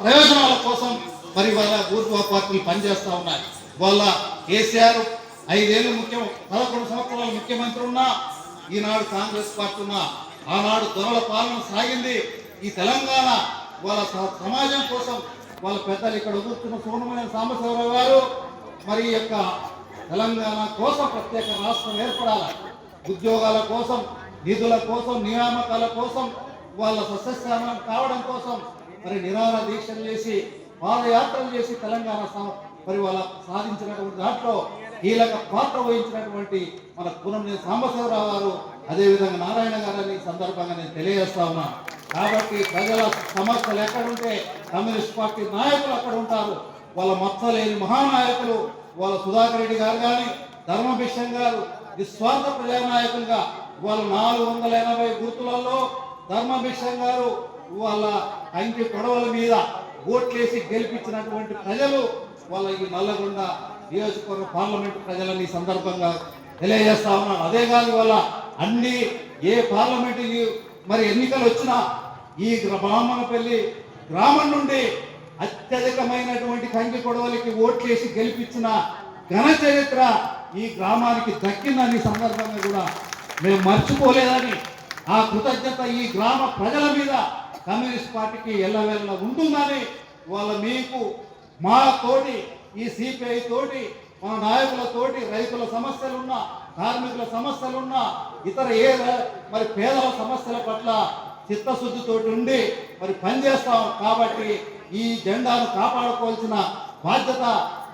ప్రయోజనాల కోసం మరి వాళ్ళ బూర్వా పార్టీలు పనిచేస్తూ ఉన్నాయి. వాళ్ళ కేసీఆర్ ఐదేళ్ళు ముఖ్యం పదకొండు సంవత్సరాలు ముఖ్యమంత్రి ఉన్నా ఈనాడు కాంగ్రెస్ పార్టీ ఉన్నా ఆనాడు దొరల పాలన సాగింది. ఈ తెలంగాణ వాళ్ళ సమాజం కోసం వాళ్ళ పెద్దలు ఇక్కడ కూర్చున్న సోమమైన సాంబశివరావు గారు మరి యొక్క తెలంగాణ కోసం ప్రత్యేక రాష్ట్రం ఏర్పడాలి. ఉద్యోగాల కోసం నిధుల కోసం నియామకాల కోసం వాళ్ళ స్వస్థస్థానం కావడం కోసం మరి నిరాహార దీక్షలు చేసి పాదయాత్రలు చేసి తెలంగాణ మరి వాళ్ళ సాధించినటువంటి దాంట్లో కీలక పాత్ర వహించినటువంటి మన పునర్ని సాంబశివరావు గారు అదేవిధంగా నారాయణ గారని సందర్భంగా నేను తెలియజేస్తా ఉన్నా. కాబట్టి ప్రజల సమస్యలు ఎక్కడుంటే కమ్యూనిస్ట్ పార్టీ నాయకులు అక్కడ ఉంటారు. వాళ్ళ మచ్చలేని మహానాయకులు వాళ్ళ సుధాకర్ రెడ్డి గారు కానీ ధర్మభిషన్ గారు నిస్వార్థ ప్రజానాయకులుగా వాళ్ళు నాలుగు వందల ఎనభై గుర్తులలో ధర్మభిషం గారు వాళ్ళ అంకి గొడవల మీద ఓట్లేసి గెలిపించినటువంటి ప్రజలు వాళ్ళ ఈ మల్లగొండ నియోజకవర్గ పార్లమెంట్ ప్రజలని సందర్భంగా తెలియజేస్తా ఉన్నాను అదే కాదు వాళ్ళ అన్ని ఏ పార్లమెంటు మరి ఎన్నికలు వచ్చినా ఈ బ్రాహ్మణపల్లి గ్రామం నుండి అత్యధికమైనటువంటి కంకి కొడవలికి ఓట్లేసి గెలిపించిన ఘన చరిత్ర ఈ గ్రామానికి దక్కిందని సందర్భంగా కూడా మేము మర్చిపోలేదని ఆ కృతజ్ఞత ఈ గ్రామ ప్రజల మీద కమ్యూనిస్ట్ పార్టీకి ఎల్లవెల్ల ఉంటుందని వాళ్ళ మీకు మా తోటి ఈ సిపిఐ తోటి మన నాయకులతోటి రైతుల సమస్యలున్నా కార్మికుల సమస్యలున్నా ఇతర ఏ మరి పేదల సమస్యల పట్ల చిత్తశుద్ధితో ఉండి మరి పనిచేస్తాం కాబట్టి ఈ జెండాను కాపాడుకోవాల్సిన బాధ్యత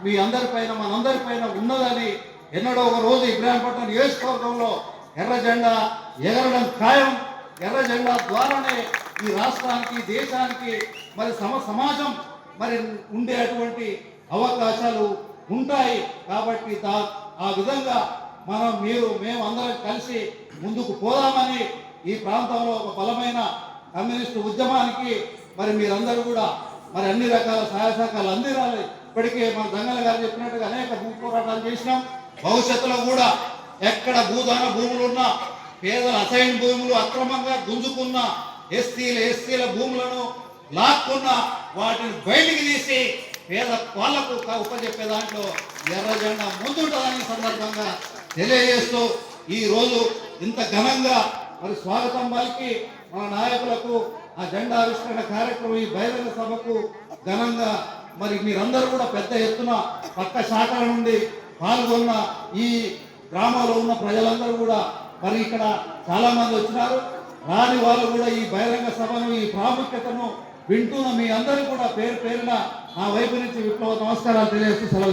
మీ అందరిపైన మనందరిపైన ఉన్నదని ఎన్నడో ఒక రోజు ఇబ్రాహీంపట్నం నియోజకవర్గంలో ఎర్ర జెండా ఎగరడం ఖాయం. ఎర్ర జెండా ద్వారానే ఈ రాష్ట్రానికి దేశానికి మరి సమ సమాజం మరి ఉండేటువంటి అవకాశాలు ఉంటాయి. కాబట్టి దా- ఆ విధంగా మనం మీరు మేము అందరం కలిసి ముందుకు పోదామని ఈ ప్రాంతంలో ఒక బలమైన కమ్యూనిస్టు ఉద్యమానికి మరి మీరందరూ కూడా మరి అన్ని రకాల సహాయ సహకారాలు అందిరాలి. ఇప్పటికే మన దంగల గారు చెప్పినట్టుగా అనేక భూ పోరాటాలు చేసినాం. భవిష్యత్తులో కూడా ఎక్కడ భూదాన భూములు ఉన్నా పేదల అసైన్ భూములు అక్రమంగా గుంజుకున్న ఎస్సీల ఎస్సీల భూములను లాక్కున్న వాటిని బయటికి తీసి పేద వాళ్ళకు ఉపజెప్పే దాంట్లో ఎర్ర జెండా ముందుంటుందని సందర్భంగా తెలియజేస్తూ ఈ రోజు ఇంత ఘనంగా మరి స్వాగతం పలికి మన నాయకులకు ఆ జెండా ఆవిష్కరణ కార్యక్రమం ఈ బహిరంగ సభకు ఘనంగా మరి మీరందరూ కూడా పెద్ద ఎత్తున పక్క శాఖల నుండి పాల్గొన్న ఈ గ్రామాల్లో ఉన్న ప్రజలందరూ కూడా మరి ఇక్కడ చాలా మంది వచ్చినారు. రాని వాళ్ళు కూడా ఈ బహిరంగ సభను ఈ ప్రాముఖ్యతను వింటున్న మీ అందరూ కూడా పేరు పేరున నా వైపు నుంచి విప్లవ నమస్కారాలు తెలియజేస్తూ సెలవు